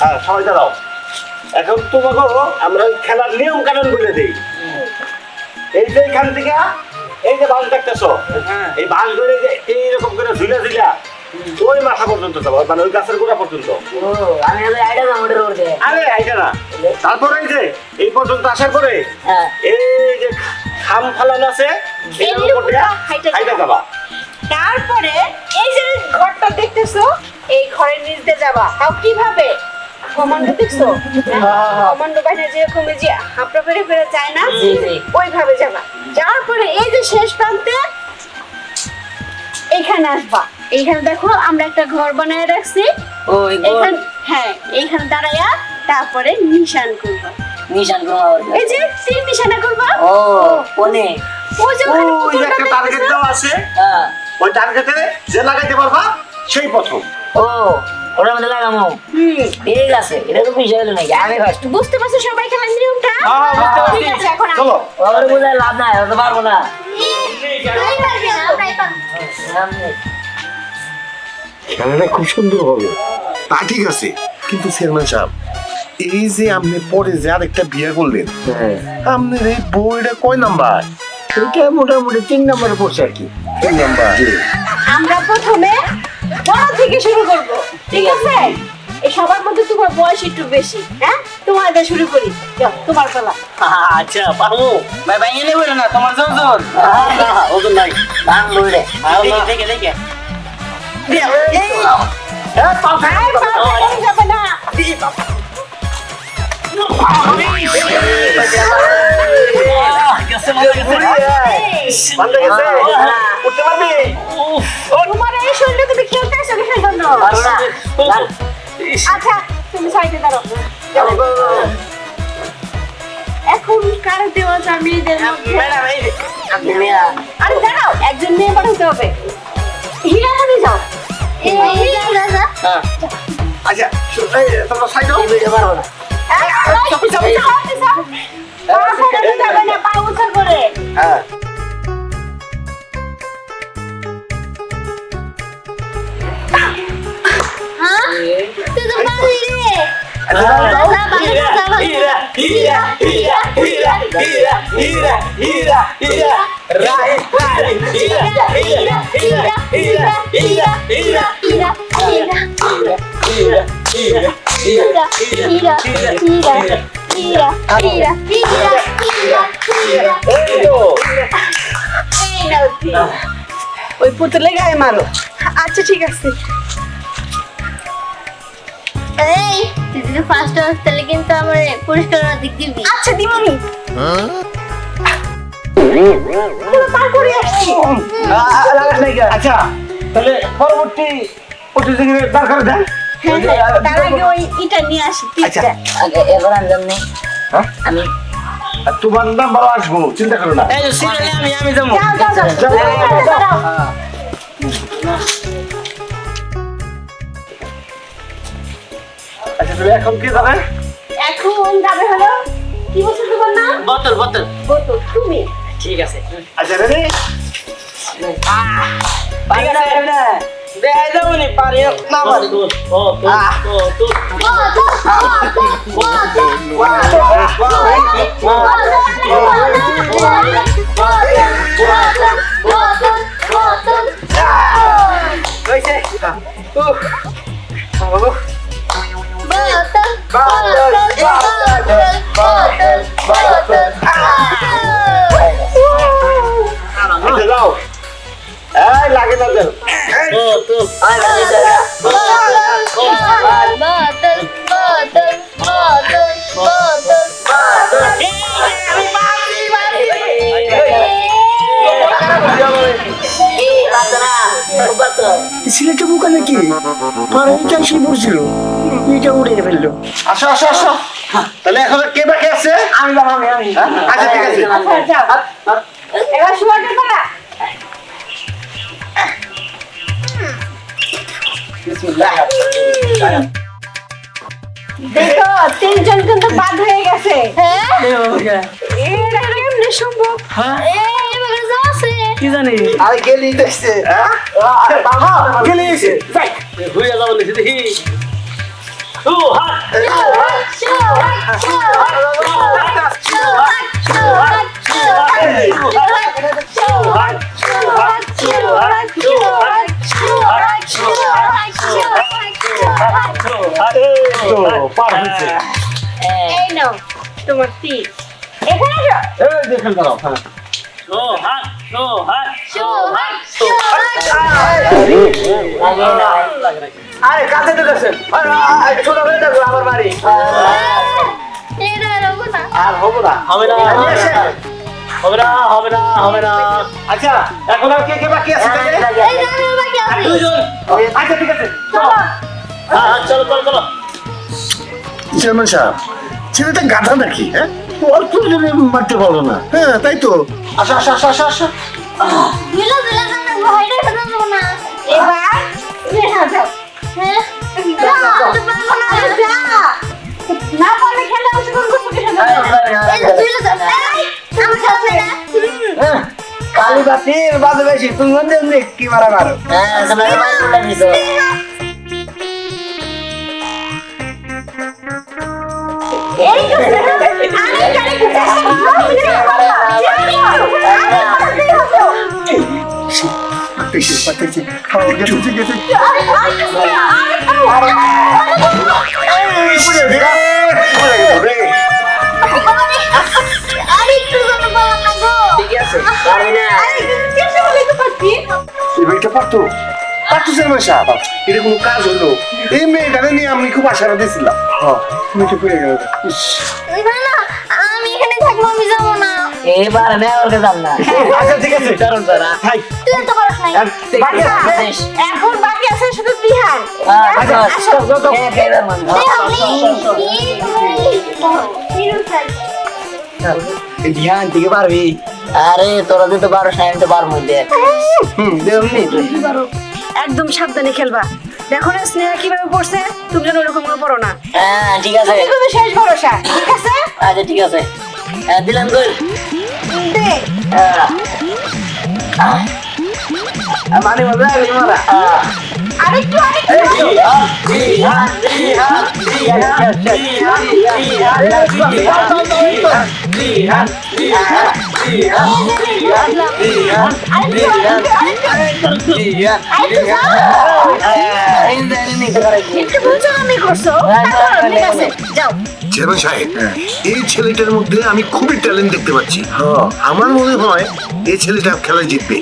হ্যাঁ সবাই দাঁড়াও। এখন তোমাকে আমরা ওই খেলার নিয়ম কানুন বলে দিই। এই যে এখান থেকে এই যে বাস দেখতেছো হ্যাঁ। এই বাস ধরে যে এইরকম করে ঝুলা ঝুলা ওই মাথা পর্যন্ত যাব মানে ওই গাছের গোড়া পর্যন্ত। আরে এইটা না। তারপরে এই যে এই পর্যন্ত আসার পরে হ্যাঁ। এই যে খাম ফালান আছে দিয়ে হাইটা। যাবা। তারপরে এই যে ঘরটা দেখতেছো এই ঘরের নিচ দিয়ে যাবা। তাও কীভাবে? কমান্ডো দেখছ? কমান্ডো বাইরে যেরকম যে হাঁপড়া ফেরে ফেরে যায় না। ওইভাবে যাবা। যাওয়ার পরে এই যে শেষ প্রান্তে এইখানে আসবা। এইখানে দেখো আমরা একটা ঘর বানায় রাখছি। এইখানে হ্যাঁ এইখানে দাঁড়াইয়া তারপরে নিশান করবা। নিশান করো এই যে তীর নিশানা করবা? ও কোনে? ওই যে ওখানে একটা টার্গেট দেওয়া আছে। হ্যাঁ। ওই টার্গেটে যে লাগাইতে পারবা সেই প্রথম। ও। ওটার মধ্যে লাগামো ঠিক আছে এটা তো বিষয় হলো নাকি? আমি ফার্স্ট বুঝতে পারছ সবাই খেলার নিয়মটা হ্যাঁ, বুঝতে পারছি। ঠিক আছে এখন চলো। ওর বোঝায় লাভ নাই ওটা পারব না। খেলাটা খুব সুন্দর হবে। তা ঠিক আছে কিন্তু চেয়ারম্যান সাহেব এই যে আপনি পরে যে আরেকটা বিয়ে করলেন আপনার এই বইটা কয় নাম্বার? এটা মোটামুটি তিন নম্বরে পড়ছে আর কি। তিন নাম্বার। আমরা প্রথমে বড় থেকে শুরু করব ঠিক আছে এই সবার মধ্যে তোমার বয়স একটু বেশি হ্যাঁ তোমার দিয়ে শুরু করি যাও তোমার পালা আচ্ছা পারব ভাই ভাই এনে বলো না তোমার জোর জোর ওজন নাই ভাঙ বইরে দেখে দেখে দেখে না উঠতে পারবি কিসের জন্য। আচ্ছা তুমি সাইডে দাঁড়াও এখন কার দেওয়া যায় মেয়েদের মধ্যে? ম্যাডাম এই যে, আপনি মেয়া আরে দাঁড়াও একজন মেয়ে পাঠাতে হবে হিরামণি যাও আচ্ছা তোমরা side হ্যাঁ হীরা হীরা হীরা হীরা হীরা হীরা হীরা হীরা রাই রাই হীরা হীরা হীরা হীরা হীরা হীরা হীরা হীরা হীরা এই তো ওই পুতুলে গায়ে মারো আচ্ছা ঠিক আছে এই তুই যদি ফার্স্ট হস তাহলে কিন্তু আমার পুরস্কার অধিক দিবি। আচ্ছা দিমনি পার করে আসছি। আচ্ছা তাহলে পরবর্তী প্রতিযোগিতার দরকার দেন। হ্যাঁ, হ্যাঁ, তার আগে ওই ইটা নিয়ে আসি আচ্ছা। আগে এবার আমি হ্যাঁ? তোমার নাম্বার আসব চিন্তা করো না। এই যে সিরিয়ালে আমি আমি যাব। এখানে কি যাবে? এখন যাবে হলো কি বলছো তোমার নাম? বোতল বোতল। বতো তুমি। ঠিক আছে। আচ্ছা রেডি ঠিক আর এইটা সে পড়ছিল এইটা উড়ে ফেলল। আসো আসো আসো। তাহলে এখন কে বাকি আছে? আমি বাবা আমি আমি। আচ্ছা ঠিক আছে। আচ্ছা যাও এবার শুয়াতে পারা দেখো তিনজন কিন্তু বাদ হয়ে গেছে। এটা কেমনে সম্ভব। কি জানি আরে গেলি দেখছে হ্যাঁ গেলি যাই ঘুরে যাব দেখি এই নাও তোমার তীর এখানে এই দেখেন দাঁড়াও হ্যাঁ আরে কাছে ঢুকেছেন ছোট যাবে আমার বাড়ি। আর হব না। হবে না হবে না হবে না হবে না আচ্ছা এখন আর কে কে বাকি আছে? দুজন। আচ্ছা ঠিক আছে। হ্যাঁ হ্যাঁ, চলো চলো চলো। চেয়ারম্যান সাহেব ছেলেটা গাধা নাকি হ্যাঁ? অল্প জনে মারতে পারল না। হ্যাঁ তাই তো। আসো আসো আসো আসো আসো। এবার দেখা যাও। না অংশগ্রহণ করছ কিসের জন্য? কালী বাতির বাজে বেশি তুমি মধ্যে কি মারা মারো? এই না এই মেয়েটা পারতো পারতো চেয়ারম্যান সাহেব এটা কোনো কাজ হলো এই মেয়েটাকে নিয়ে আমি খুব আশা দিয়েছিলাম হ্যাঁ। মেয়েটা গেল। ইস আমি এখানে থাকব আমি যাব না। এবার না ওর কাছে না। আচ্ছা ঠিক আছে। কারণ তারা হাই তুই তো পারস নাই। বাকি আছে? এখন বাকি আছে শুধু বিহান ধ্যান থেকে পারবি? আরে তোরা তো পারো না আমি তো পারব দেখ একদম সাবধানে খেলবা। দেখো না স্নেহা কীভাবে পড়ছে? তুমি যেন ওরকম করে পড়ো না। হ্যাঁ ঠিক আছে। শেষ ভরসা ঠিক আছে? আচ্ছা ঠিক আছে। দিলাম কই দে মানে মজা লাগলি মারা আরেকটু আছে যাও। চেয়ারম্যান সাহেব এই ছেলেটার মধ্যে আমি খুবই ট্যালেন্ট দেখতে পাচ্ছি। আমার মনে হয় এই ছেলেটা খেলায় জিতবে।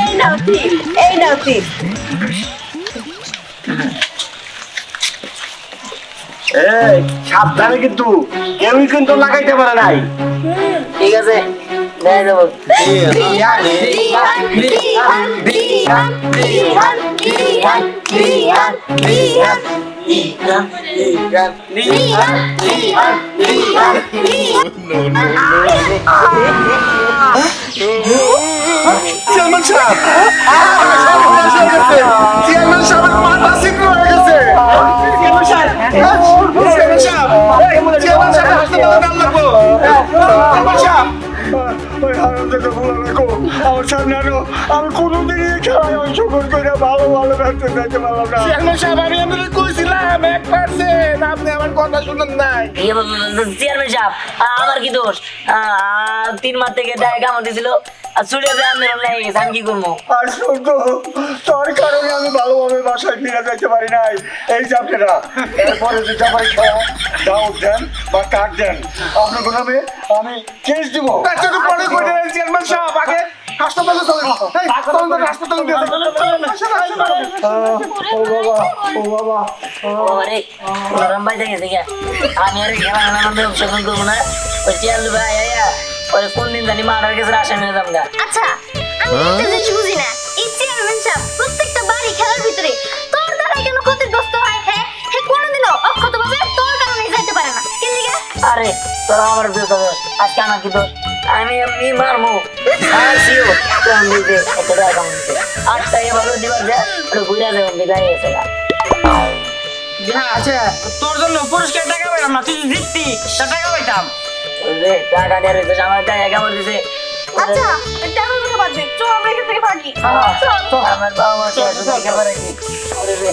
এই নাও তীর এই নাও তীর এই, সাবধানে কিন্তু কেউই কিন্তু লাগাইতে পারে নাই। ঠিক আছে? চেয়ারম্যান সাহেব, চেয়ারম্যান সাহেবের মাথা আনো আমি কোনোদিনই এই খেলায় অংশগ্রহণ করে ভালো ভালো ব্যর্থ পারলাম না। চেয়ারম্যান সাহেব আমি আপনাদের কইছিলাম এক পার্সেন্ট আপনি আমার কথা শুনেন নাই। চেয়ারম্যান সাহেব আমার কি দোষ? তিন মাস থেকে ডায় কামড় দিছিল আর ছুটে যায় আমি কি করব? আর শুনত তোর কারণে আমি ভালোভাবে বাসায় ফিরে যেতে পারি নাই। এই যে আপনারা এরপরে যে জামাই খাওয়া দাও দেন বা কাক দেন আপনার নামে আমি কেস দিব। পরে করে চেয়ারম্যান সাহেব আগে হাসপাতালে চলেন এই, চলেন তো, হাসপাতালে নিয়ে যান। আসেন, আসেন, আসেন। আহ, ও বাবা ও বাবা। ওরে নরম বাইতে গেছে গিয়া আমি আর এই খেলা খেলার মধ্যে অংশগ্রহণ করব না। ওই চেয়ার ভাই আয়া ওরে কোন দিন জানি মারার কাছে আসামি যাব আচ্ছা আমি একটা জিনিস বুঝি না। এই চেয়ারম্যান সাহেব প্রত্যেকটা বাড়ি খেলার ভিতরে তোর দ্বারা কেন ক্ষতিগ্রস্ত হয় হ্যাঁ? হে কোনোদিনও অক্ষত তোর কারণে যাইতে পারে না। কেন আরে তোরা আমার দোষ আজকে আমার কি দোষ? আমি এমনি মারমু আসিও তো আমি যে একটা টাকা কামাইছে আটটা এভাবে দিবার যে ওটা ঘুরে যাবে বিদায়। হ্যাঁ আচ্ছা তোর জন্য পুরস্কার টাকা পেলাম না তুই জিততি টাকা পাইতাম। ওই টাকা নিয়ে রয়েছে আমার টাকা কামড় দিছে। আচ্ছা টাকার কথা বাদ দে? চল আমরা এখান থেকে ভাগি। আমার বাবা মা কে আসলে একেবারে ওরে রে।